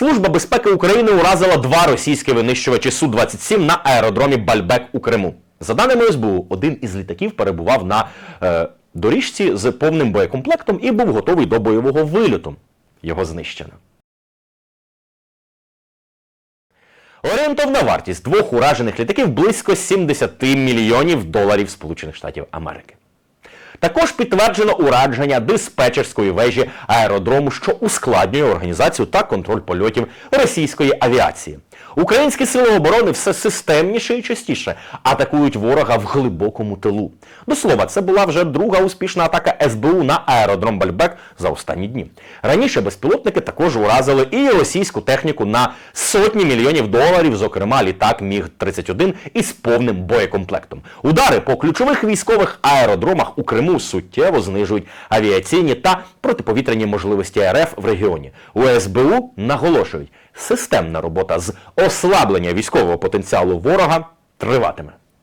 Служба безпеки України уразила два російські винищувачі Су-27 на аеродромі Бальбек у Криму. За даними СБУ, один із літаків перебував на е, доріжці з повним боєкомплектом і був готовий до бойового вильоту. Його знищено. Орієнтовна вартість двох уражених літаків близько 70 мільйонів доларів Сполучених Штатів Америки. Також підтверджено ураження диспетчерської вежі аеродрому, що ускладнює організацію та контроль польотів російської авіації. Українські сили оборони все системніше і частіше атакують ворога в глибокому тилу. До слова, це була вже друга успішна атака СБУ на аеродром Бальбек за останні дні. Раніше безпілотники також уразили і російську техніку на сотні мільйонів доларів, зокрема літак Міг-31 із повним боєкомплектом. Удари по ключових військових аеродромах у Криму суттєво знижують авіаційні та протиповітряні можливості РФ в регіоні. У СБУ наголошують, системна робота з ослаблення військового потенціалу ворога триватиме.